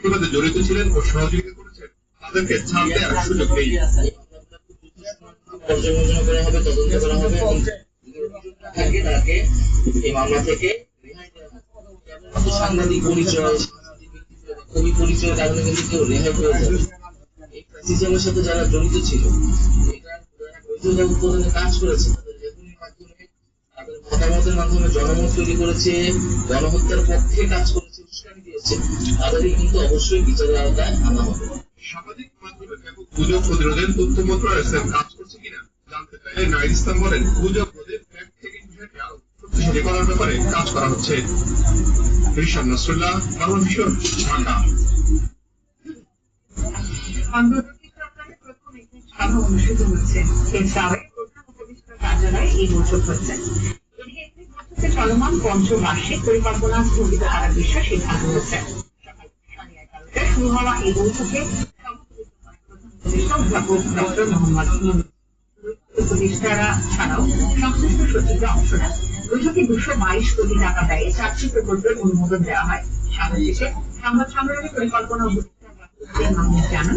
ফেস্টিভালে জড়িত ছিলেন ও সহযোগিতা করেছেন, তাদেরকে ছাড় দেওয়ার সুযোগ নেই। সাংবাদিক পরিচয় কবি পরিচয়ের কারণে কিন্তু কেউ রেহাই পেয়ে যাবে এই সাথে যারা জড়িত ছিল এটা কাজ করেছে। তাদের মাধ্যমে জনমত তৈরি করেছে গণহত্যার পক্ষে কাজ করেছে উস্কানি দিয়েছে। তাদেরই কিন্তু অবশ্যই বিচারের আওতায় আনা হবে। সামাজিক মাধ্যমে ব্যাপক গুজব প্রতিরোধের তথ্য মন্ত্রণালয় স্যার কাজ করছে কিনা জানতে চাইলে নাইর ইসলাম বলেন গুজব রোধে ফ্যাক্ট চেকিং বিষয়টি আরও শক্তিশালী করার ব্যাপারে কাজ করা হচ্ছে। রিশাদ নাসরুল্লাহ বাংলা ভিশন ঢাকা। অন্তর্বর্তী সরকারের প্রথম একটি সভা অনুষ্ঠিত হচ্ছে এর সভায় প্রধান উপদেষ্টা কার্যালয়ে এই বৈঠক হচ্ছে চলমান পঞ্চবার্ষিক পরিকল্পনা স্থগিত করার বিষয়ে সিদ্ধান্ত এগারোটায় শুরু হওয়া এই বৈঠকে ছাড়াও অংশ দুশো বাইশ কোটি টাকা ব্যয়ে চারটি প্রকল্পের অনুমোদন দেওয়া হয়। সংবাদ সম্মেলনে পরিকল্পনা জানান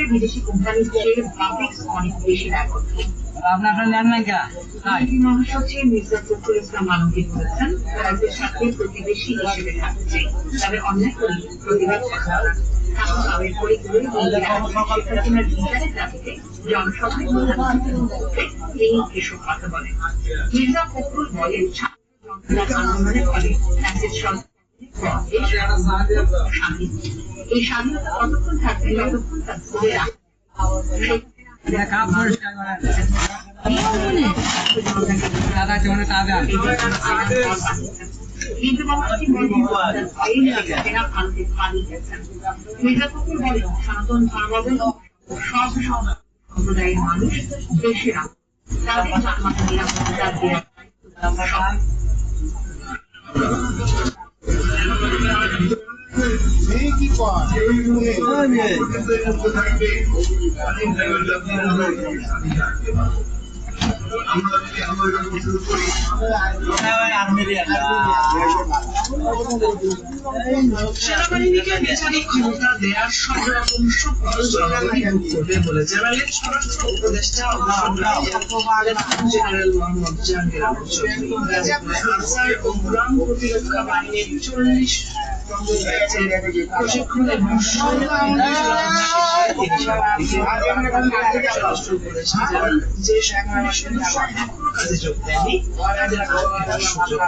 ক্ষেত্রে বিদেশি কোম্পানির চেয়ে বাপেক্স অনেক বেশি আপনার নেন না মহাসচিব মির্জা ফখরুল ইসলাম আলমগীর বলেছেন সাথে প্রতিবেশী হিসেবে থাকতে চাই তবে অন্যায় করি প্রতিবাদ বলেন। মির্জা ফখরুল বলেন ছাত্র জনতার আন্দোলনের ফলে রাজ্যের সরকার এই স্বাধীন এই স্বাধীনতা কতক্ষণ থাকবে যতক্ষণ তা ধরে দাদা চলে তাবে সনাতন সব সম্প্রদায়ের মানুষ দেশের। তাদের জানমাতা নিরাপত্তা দেওয়ার দায়িত্ব সবার। সেনাবাহিনীকে বিচারিক ক্ষমতা দেওয়ার সব রকম করবে বলে জানালেন স্বরাষ্ট্র উপদেষ্টা জেনারেল মোহাম্মদ জাহাঙ্গীর আলম চৌধুরী ও গ্রাম প্রতিরক্ষা বাহিনীর চল্লিশ প্রশিক্ষণ এবং স্বরাষ্ট্র উপদেষ্টা জানান যে এখনও কাজে যোগ দেয়নি তাদের সুযোগ।